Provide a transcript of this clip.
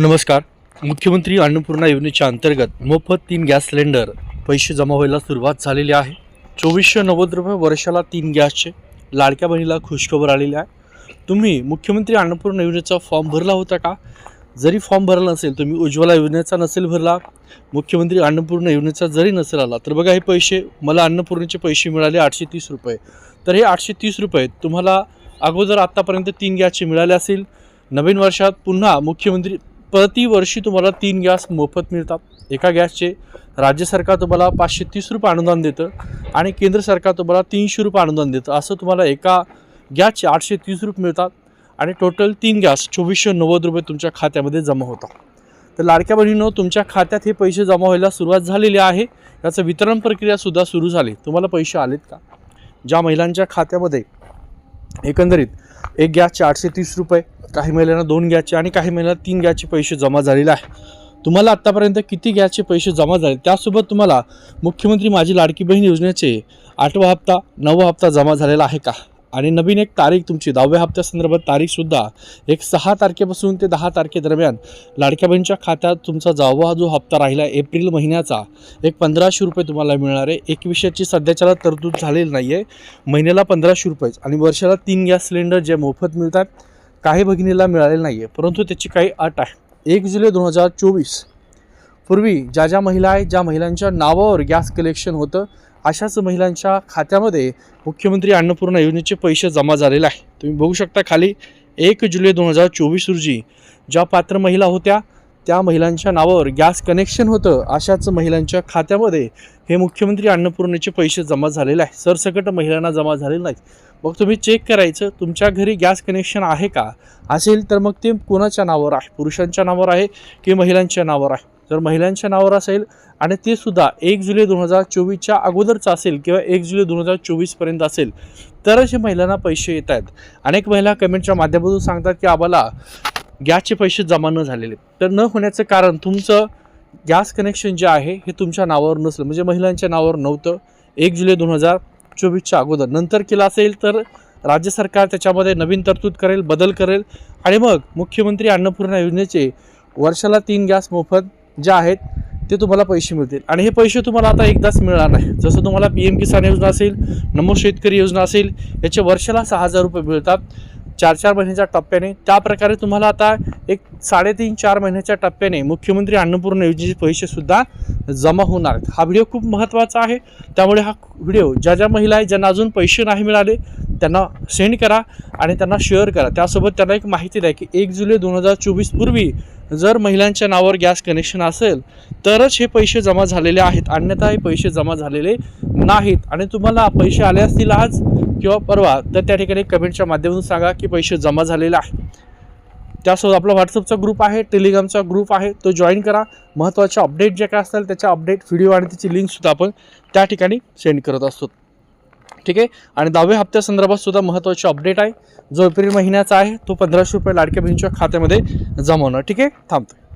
नमस्कार. मुख्यमंत्री अन्नपूर्णा योजनेच्या अंतर्गत मोफत तीन गॅस सिलेंडर पैसे जमा व्हायला सुरुवात झालेली आहे. चोवीसशे नव्वद रुपये वर्षाला तीन गॅसचे लाडक्या बहिणीला खुशखबर आलेली आहे. तुम्ही मुख्यमंत्री अन्नपूर्णा योजनेचा फॉर्म भरला होता का? जरी फॉर्म भरला नसेल तुम्ही उज्ज्वला योजनेचा नसेल भरला मुख्यमंत्री अन्नपूर्णा योजनेचा जरी नसेल आला तर बघा हे पैसे मला अन्नपूर्णेचे पैसे मिळाले आठशे तीस रुपये. तर हे आठशे तीस रुपये तुम्हाला अगोदर आत्तापर्यंत तीन गॅसचे मिळाले असेल. नवीन वर्षात पुन्हा मुख्यमंत्री प्रतिवर्षी तुम्हाला तीन गॅस मोफत मिळतात. एका गॅसचे राज्य सरकार तुम्हाला पाचशे तीस रुपये अनुदान देतं आणि केंद्र सरकार तुम्हाला तीनशे रुपये अनुदान देतं. असं तुम्हाला एका गॅसचे आठशे तीस रुपये मिळतात आणि टोटल तीन गॅस चोवीसशे नव्वद रुपये तुमच्या खात्यामध्ये जमा होतात. तर लाडक्या बहिणीनं तुमच्या खात्यात हे पैसे जमा व्हायला सुरुवात झालेली आहे. याचं वितरण प्रक्रियासुद्धा सुरू झाली. तुम्हाला पैसे आलेत का? ज्या महिलांच्या खात्यामध्ये एकंदरीत एक गॅसचे आठशे तीस रुपये काही महिलांना दोन गॅसचे आणि काही महिलांना तीन गॅसचे पैसे जमा झालेले आहे. तुम्हाला आत्तापर्यंत किती गॅसचे पैसे जमा झाले? त्यासोबत तुम्हाला मुख्यमंत्री माझी लाडकी बहीण योजनेचे आठवा हप्ता नववा हप्ता जमा झालेला आहे का? आणि नवीन एक तारीख तुमची दहाव्या हप्त्यासंदर्भात तारीखसुद्धा एक सहा तारखेपासून ते दहा तारखेदरम्यान लाडक्या बहिणीच्या खात्यात तुमचा जावा जो हप्ता राहिला आहे एप्रिल महिन्याचा एक पंधराशे रुपये तुम्हाला मिळणार आहे. एकविशेची सध्याच्याला तरतूद झालेली नाही आहे महिन्याला पंधराशे रुपयेच आणि वर्षाला तीन गॅस सिलेंडर जे मोफत मिळतात काही भगिनीला मिळालेलं नाही आहे परंतु त्याची काही अट आहे. एक जुलै दोन हजार चोवीस पूर्वी ज्या ज्या महिला आहेत ज्या महिलांच्या नावावर गॅस कलेक्शन होतं अशाच महिलांच्या खात्यामध्ये मुख्यमंत्री अन्नपूर्णा योजनेचे पैसे जमा झालेले आहे. तुम्ही बघू शकता खाली एक जुलै दोन हजार चोवीस रोजी ज्या पात्र महिला होत्या त्या महिलांच्या नावावर गॅस कनेक्शन होतं अशाच महिलांच्या खात्यामध्ये हे मुख्यमंत्री अन्नपूर्णेचे पैसे जमा झालेले आहे सरसकट महिलांना जमा झालेले नाहीत. मग तुम्ही चेक करायचं तुमच्या घरी गॅस कनेक्शन आहे का? असेल तर मग ते कोणाच्या नावावर आहे? पुरुषांच्या नावावर आहे की महिलांच्या नावावर आहे? जर महिलांच्या नावावर असेल आणि ते सुद्धा एक जुलै दोन हजार चोवीसच्या अगोदरचं असेल किंवा एक जुलै दोन हजार चोवीसपर्यंत असेल तरच हे महिलांना पैसे येत आहेत. अनेक महिला कमेंटच्या माध्यमातून सांगतात की आम्हाला गॅसचे पैसे जमा न झालेले तर न होण्याचं कारण तुमचं गॅस कनेक्शन जे आहे हे तुमच्या नावावर नसलं. म्हणजे महिलांच्या नावावर नव्हतं. एक जुलै दोन हजार चोवीसच्या अगोदर. नंतर केलं असेल तर राज्य सरकार त्याच्यामध्ये नवीन तरतूद करेल बदल करेल. आणि मग मुख्यमंत्री अन्नपूर्णा योजनेचे वर्षाला तीन गॅस मोफत जे आहेत ते तुम्हाला पैसे मिळतील. आणि हे पैसे तुम्हाला आता एकदाच मिळणार नाही. जसं तुम्हाला पी एम किसान योजना असेल नमो शेतकरी योजना असेल याचे वर्षाला सहा हजार रुपये मिळतात. चार चार महिन्याच्या टप्प्याने. त्या प्रकारे तुम्हाला आता एक साडेतीन चार महिन्याच्या टप्प्याने मुख्यमंत्री अन्नपूर्णा योजनेचे पैसेसुद्धा जमा होणार आहेत. हा व्हिडिओ खूप महत्त्वाचा आहे. त्यामुळे हा व्हिडिओ ज्या ज्या महिला आहेत ज्यांना अजून पैसे नाही मिळाले त्यांना सेंड करा आणि त्यांना शेअर करा. त्यासोबत त्यांना एक माहिती द्या की एक जुलै दोन हजार चोवीस पूर्वी जर महिलांच्या नावावर गॅस कनेक्शन असेल तरच हे पैसे जमा झालेले आहेत. अन्यथा हे पैसे जमा झालेले नाहीत. आणि तुम्हाला पैसे आले असतील आज किंवा परवा तर त्या ठिकाणी कमेंटच्या माध्यमातून सांगा की पैसे जमा झालेले आहे. त्यासोबत आपला व्हॉट्सअपचा ग्रुप आहे टेलिग्रामचा ग्रुप आहे तो जॉईन करा. महत्त्वाचे अपडेट जे काय असतील त्याच्या अपडेट व्हिडिओ आणि त्याची लिंकसुद्धा आपण त्या ठिकाणी सेंड करत असतो. ठीक आहे? आणि दहाव्या हप्त्यासंदर्भात सुद्धा महत्त्वाचे अपडेट आहे. जो एप्रिल महिन्याचा आहे तो पंधराशे रुपये लाडक्या बहिणीच्या खात्यामध्ये जमा होणार. ठीक आहे? थांबतो.